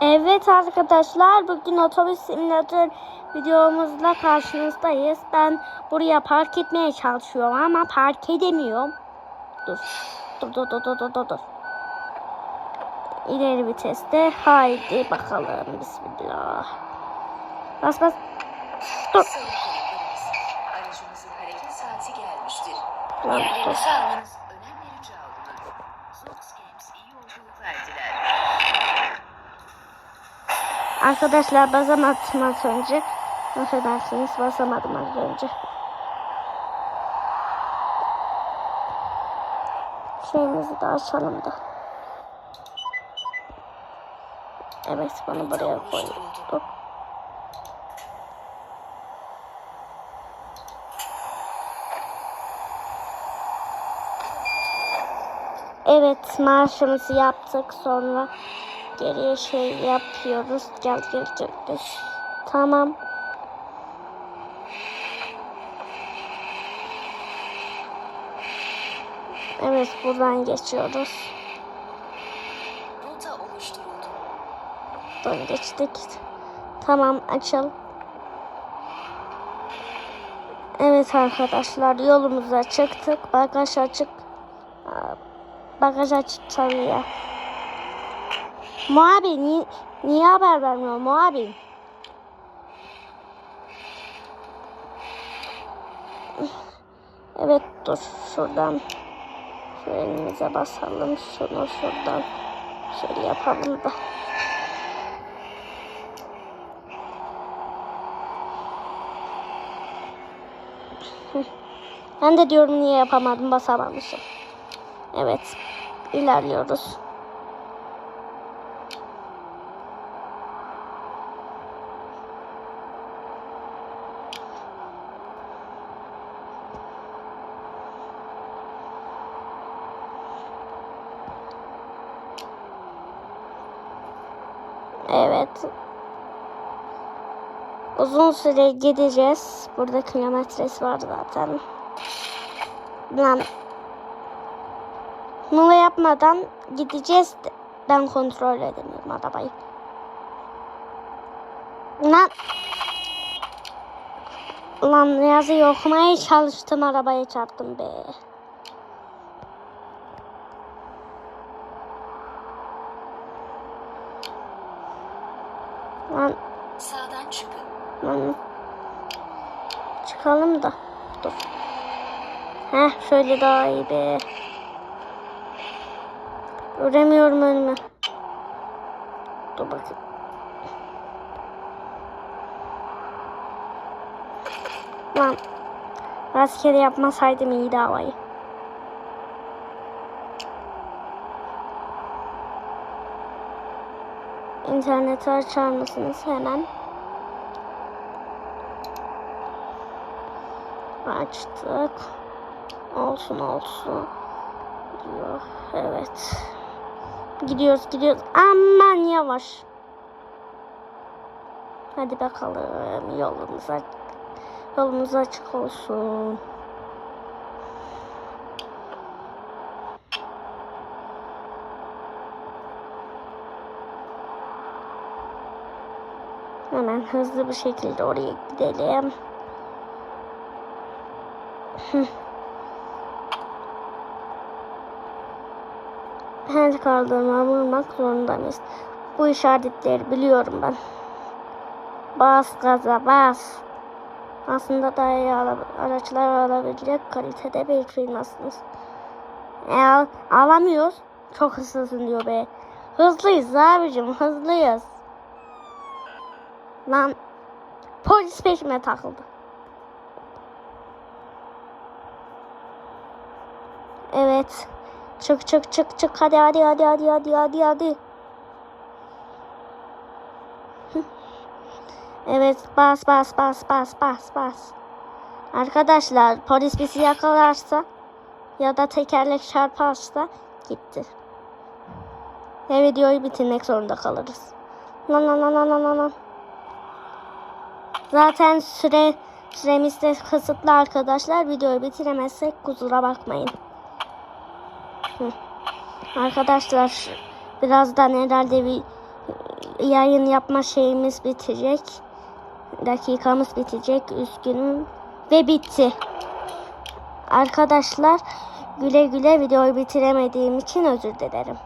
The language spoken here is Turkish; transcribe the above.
Evet arkadaşlar bugün otobüs simülatör videomuzla karşınızdayız. Ben buraya park etmeye çalışıyorum ama park edemiyorum. Dur. Dur dur dur dur dur dur. İleri viteste. Haydi bakalım. Bismillah. Bas bas. Dur. Aracımızın hareket saati gelmiştir. Yerlerinizi almanız Arkadaşlar basamadım az önce. Affedersiniz basamadım az önce. Şeyimizi de açalım da. Evet bunu buraya koyduk. Evet marşımızı yaptık sonra geriye şey yapıyoruz. Gel gel gel. gel. Tamam. Evet buradan geçiyoruz. Rota oluşturuldu. Buradan geçtik. Tamam açalım. Evet arkadaşlar yolumuza çıktık. Bagaj açık. Bagaj açık çalıyor. Muhabir niye, niye haber vermiyor muhabir? Evet dur şuradan şu elimize basalım şunu şuradan şöyle yapalım da. Ben de diyorum niye yapamadım basamamışım. Evet ilerliyoruz. Evet. Uzun süre gideceğiz. Burada kilometresi var zaten. Lan. Bunu yapmadan gideceğiz. de Ben kontrol edemiyorum arabayı. Lan. Lan yazıyı okumaya çalıştım arabaya çarptım be. Lan Sağdan çıkın. Lan. Çıkalım da. Dur. Heh şöyle daha iyi be. Göremiyorum önümü. Dur bakayım. Lan. Rastgele yapmasaydım iyiydi havayı. İnterneti açar mısınız hemen? Açtık. Olsun olsun. Diyor. Evet. Gidiyoruz gidiyoruz. Aman yavaş. Hadi bakalım yolumuz yolumuz açık olsun. Hemen hızlı bir şekilde oraya gidelim. Her kaldırıma vurmak zorundayız. Bu işaretleri biliyorum ben. Bas gaza bas. Aslında daha iyi ala- araçlar alabilecek kalitede bir firmasınız. E, al- alamıyoruz. Çok hızlısın diyor be. Hızlıyız abicim hızlıyız. Lan polis peşime takıldı. Evet. Çık çık çık çık hadi hadi hadi hadi hadi hadi hadi. Evet bas bas bas bas bas bas. Arkadaşlar polis bizi yakalarsa ya da tekerlek çarparsa gitti. Ve videoyu bitirmek zorunda kalırız. Lan lan lan lan lan lan. Zaten süre süremiz de kısıtlı arkadaşlar. Videoyu bitiremezsek kusura bakmayın. Arkadaşlar birazdan herhalde bir yayın yapma şeyimiz bitecek. Dakikamız bitecek. Üzgünüm. Ve bitti. Arkadaşlar güle güle videoyu bitiremediğim için özür dilerim.